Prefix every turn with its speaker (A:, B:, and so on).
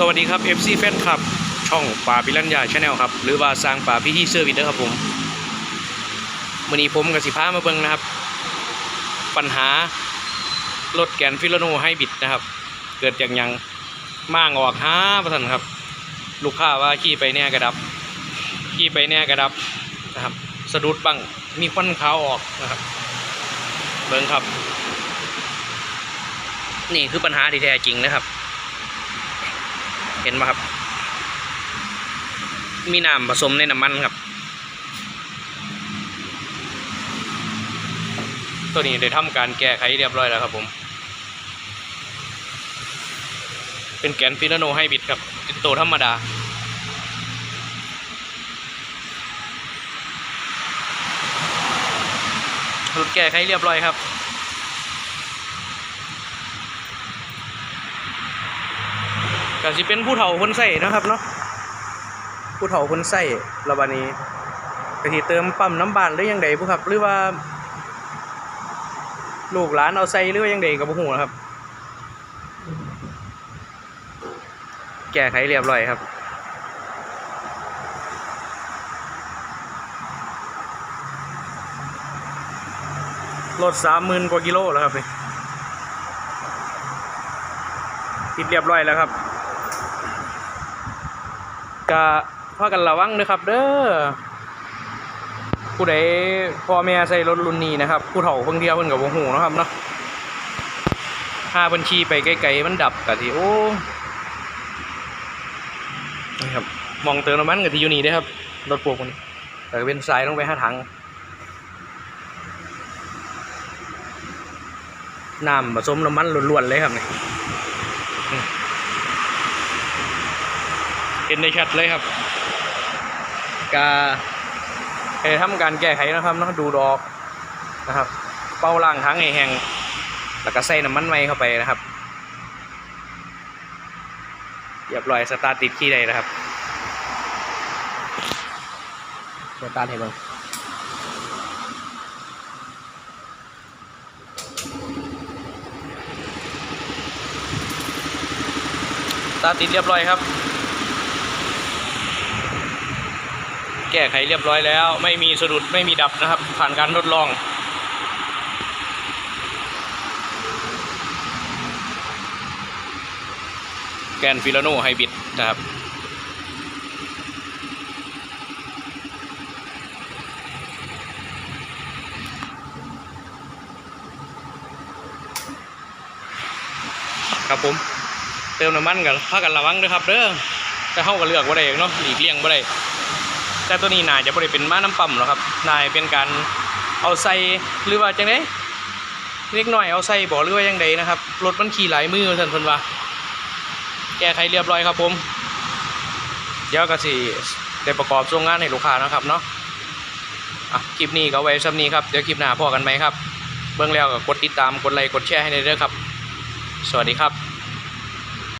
A: สวัสดีครับ FC แฟนคลับ ช่องป่าปิรัญญาชาแนลครับ หรือว่าสร้างป่าพิธีเซอร์วิสเด้อครับผมวันนี้ผมกับสิพามาเบิ่งนะครับ ปัญหารถแกนฟิลโนให้บิดนะครับ เกิดจากยังม่างออกห้าประสันครับ ลูกค้าว่าขี่ไปเนี่ยกระดับ ขี่ไปเนี่ยกระดับนะครับ สะดุดบ้างมีควันขาวออกนะครับ เบิ่งครับ นี่คือปัญหาที่แท้จริงนะครับ ห็นไหมครับ มีน้ำผสมในน้ำมันครับ ตัวนี้ได้ทำการแก้ไขเรียบร้อยแล้วครับผม เป็นแกนฟิลโนให้บิดครับ เป็นตัวธรรมดาุดแก้ไขเรียบร้อยครับ ก็สิเป็นผู้เฒ่าคนใส่นะครับเนาะผู้เฒ่าคนใส่ระบานี้กะทิเติมปั๊มน้ำบานหรือยังใดผู้ครับ หรือว่า ลูกหลานเอาใส่หรือว่ายังใดกับผู้หูครับ แก้ไขเรียบร้อยครับรถสามหมื่นกว่ากิโลแล้วครับนี่ติดเรียบร้อยแล้วครับ กะพากันระวังด้วยครับ เด้อผู้ใดพ่อแม่ใส่รถรุ่นนี้นะครับ ผู้เฒ่าเพิ่งเที่ยวเพิ่นกับวงหูนะครับเนาะห้าบัญชีไปไกลๆมันดับกะทีโอ้นี่ครับมองเติมน้ำมันกะทีอยู่นี่เด้ครับรถพวกมันแต่เป็นสายลงไปห้าถังน้ำผสมน้ำมันล้วนๆเลยครับเนี่อื เห็นได้ชัดเลยครับกาเอทำการแก้ไขนะครับนาะดูดอกนะครับ เป้าล่างทั้งไอแห้งแล้วก็ใส่น้ำมันไว้เข้าไปนะครับเรียบร้อยสตาร์ทติดที่ใดนะครับสตาร์ทให้เบิ่งสตาร์ติดเรียบร้อยครับ แก้ไขเรียบร้อยแล้ว ไม่มีสะดุดไม่มีดับนะครับ ผ่านการทดลอง แกนฟิลโนไฮบริดนะครับครับผมเติมน้ำมันกันพากันระวังด้วยครับเด้อแต่เข้ากันเลือกว่าได้เนาะหลีกเลี่ยงว่าได้ แต่ตัวนี้น่าจะบริเป็นม้าน้ำปั่มหรอกครับนายเป็นการเอาใส่หรือว่าจังไดเล็กน้อยเอาใส่บอหรือว่ายังไงนะครับรถมันขี่หลายมือท่านเพิ่นว่า แก้ไขเรียบร้อยครับผมเดี๋ยวก็สิได้ประกอบส่งงานให้ลูกค้านะครับเนาะอะคลิปนี้ก็ไว้ซ้ำนี้ครับเดี๋ยวคลิปหน้าพอกันไหมครับ เบื้องแล้วก็กดติดตามกดไลค์กดแชร์ให้ในเด้อครับ สวัสดีครับ